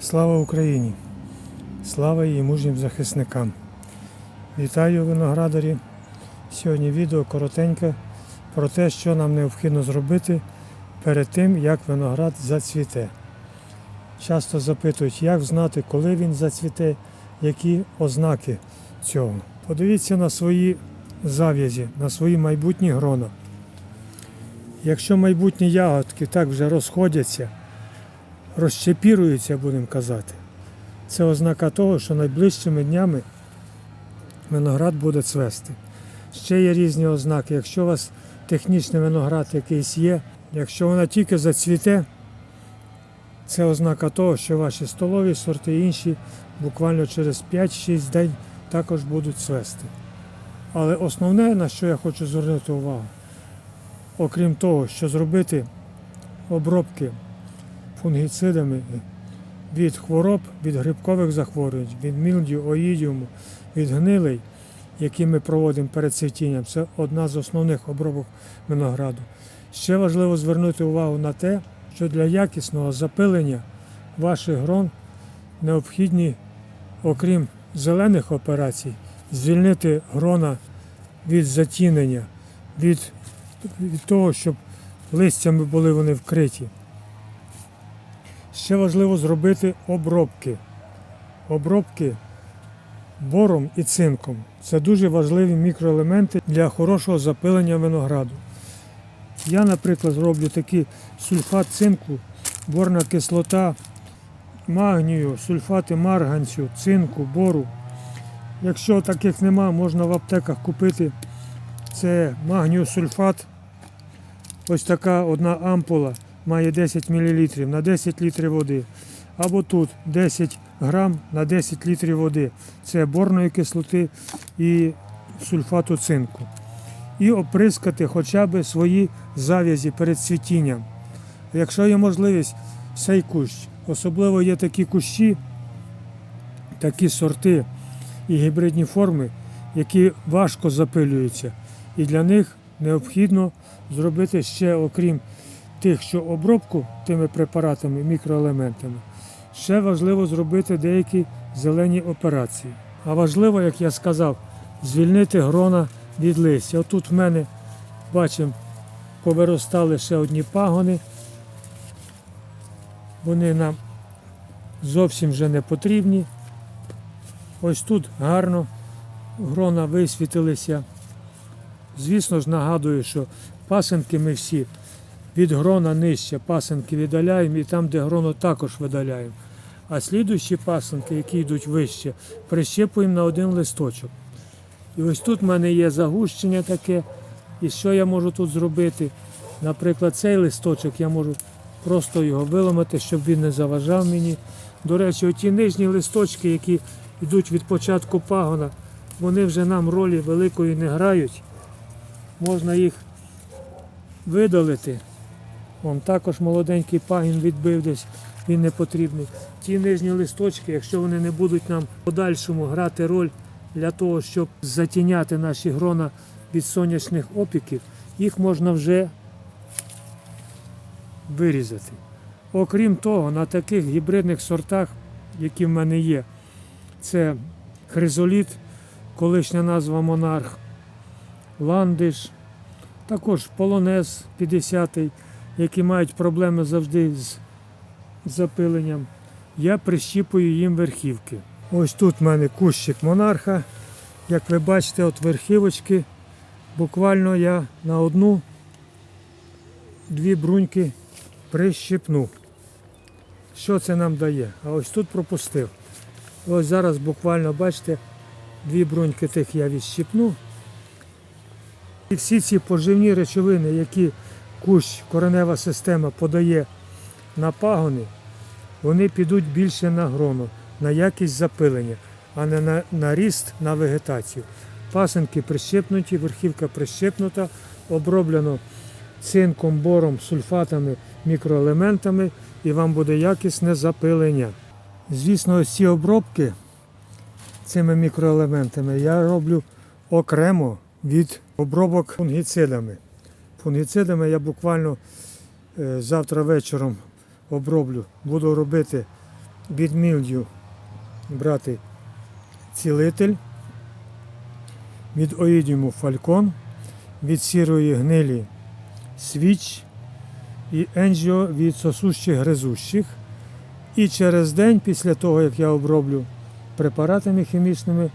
Слава Україні! Слава її мужнім захисникам! Вітаю виноградарі! Сьогодні відео коротеньке про те, що нам необхідно зробити перед тим, як виноград зацвіте. Часто запитують, як знати, коли він зацвіте, які ознаки цього. Подивіться на свої зав'язі, на свої майбутні грона. Якщо майбутні ягодки так вже розходяться, розчепіруються, будемо казати, це ознака того, що найближчими днями виноград буде цвести. Ще є різні ознаки. Якщо у вас технічний виноград якийсь є, якщо вона тільки зацвіте, це ознака того, що ваші столові сорти інші буквально через 5-6 день також будуть цвести. Але основне, на що я хочу звернути увагу, окрім того, що зробити обробки фунгіцидами від хвороб, від грибкових захворювань, від мілдю, оїдіуму, від гнилей, які ми проводимо перед цвітінням, це одна з основних обробок винограду. Ще важливо звернути увагу на те, що для якісного запилення ваших грон необхідні, окрім зелених операцій, звільнити грона від затінення, від, від того, щоб листями були вони вкриті. Ще важливо зробити обробки. Обробки бором і цинком. Це дуже важливі мікроелементи для хорошого запилення винограду. Я, наприклад, роблю такий сульфат цинку, борна кислота, магнію, сульфати марганцю, цинку, бору. Якщо таких нема, можна в аптеках купити. Це магніосульфат. Ось така одна ампула має 10 мл на 10 літрів води. Або тут 10 грам на 10 літрів води. Це борної кислоти і сульфату цинку. І оприскати хоча б свої зав'язі перед цвітінням. Якщо є можливість, цей кущ. Особливо є такі кущі, такі сорти і гібридні форми, які важко запилюються. І для них необхідно зробити ще, окрім тих, що обробку тими препаратами, мікроелементами, ще важливо зробити деякі зелені операції. А важливо, як я сказав, звільнити грона від листя. Отут в мене бачимо, повиростали ще одні пагони. Вони нам зовсім вже не потрібні. Ось тут гарно грона висвітилися. Звісно ж, нагадую, що пасенки ми всі від грона нижче пасенки видаляємо і там, де гроно також видаляємо. А слідуючі пасенки, які йдуть вище, прищепуємо на один листочок. І ось тут в мене є загущення таке. І що я можу тут зробити? Наприклад, цей листочок я можу просто його виламати, щоб він не заважав мені. До речі, оті нижні листочки, які йдуть від початку пагона, вони вже нам ролі великої не грають. Можна їх видалити. Вон також молоденький пагін відбив десь, він не потрібний. Ті нижні листочки, якщо вони не будуть нам в подальшому грати роль для того, щоб затіняти наші грона від сонячних опіків, їх можна вже вирізати. Окрім того, на таких гібридних сортах, які в мене є, це хризоліт, колишня назва монарх, ландиш, також полонез 50-й, які мають проблеми завжди з запиленням. Я прищіпую їм верхівки. Ось тут в мене кущик монарха. Як ви бачите, от верхівочки, буквально я на одну дві бруньки прищипну. Що це нам дає? А ось тут пропустив. Ось зараз буквально, бачите, дві бруньки тих я відщипну. І всі ці поживні речовини, які кущ, коренева система подає на пагони, вони підуть більше на гроно, на якість запилення, а не на, на ріст, на вегетацію. Пасенки прищепнуті, верхівка прищепнута, оброблено цинком, бором, сульфатами, мікроелементами, і вам буде якісне запилення. Звісно, ось ці обробки цими мікроелементами я роблю окремо від обробок фунгіцидами. Фунгіцидами я буквально е, завтра вечором оброблю. Буду робити від брати цілитель, від оїдіуму фалькон, від сірої гнилі свіч і енджіо від сосущих гризущих. І через день, після того, як я оброблю препаратами хімічними,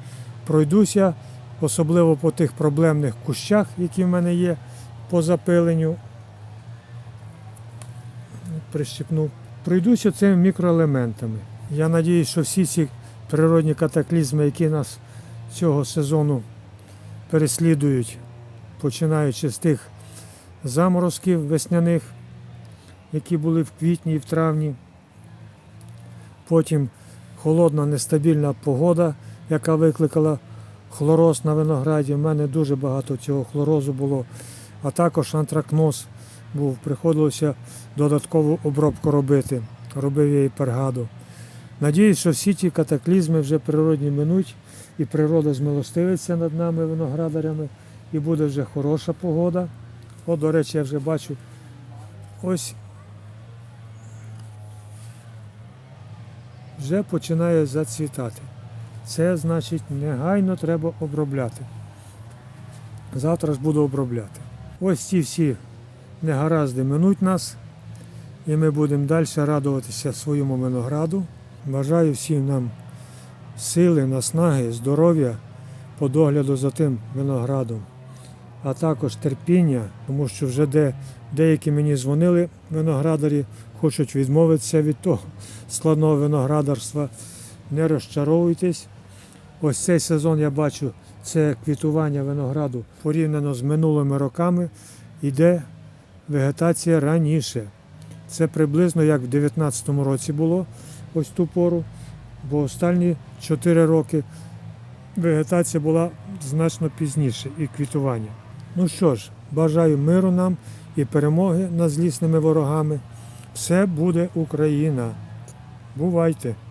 пройдуся, особливо по тих проблемних кущах, які в мене є по запиленню. Прищипнув. Пройдуся цими мікроелементами. Я сподіваюся, що всі ці природні катаклізми, які нас цього сезону переслідують, починаючи з тих заморозків весняних, які були в квітні і в травні. Потім холодна нестабільна погода, яка викликала хлороз на винограді. У мене дуже багато цього хлорозу було, а також антракноз був. Приходилося додаткову обробку робити. Робив я і пергаду. Надіюсь, що всі ті катаклізми вже природні минуть, і природа змилостивиться над нами, виноградарями, і буде вже хороша погода. От, до речі, я вже бачу ось вже починає зацвітати. Це значить негайно треба обробляти. Завтра ж буду обробляти. Ось ці всі негаразди минуть нас, і ми будемо далі радуватися своєму винограду. Бажаю всім нам сили, наснаги, здоров'я по догляду за тим виноградом а також терпіння, тому що вже де, деякі мені дзвонили виноградарі, хочуть відмовитися від того складного виноградарства. Не розчаровуйтесь. Ось цей сезон я бачу, це квітування винограду порівняно з минулими роками, йде вегетація раніше. Це приблизно як в 2019 році було ось ту пору, бо останні 4 роки вегетація була значно пізніше і квітування. Ну що ж, бажаю миру нам і перемоги над злісними ворогами. Все буде Україна. Бувайте!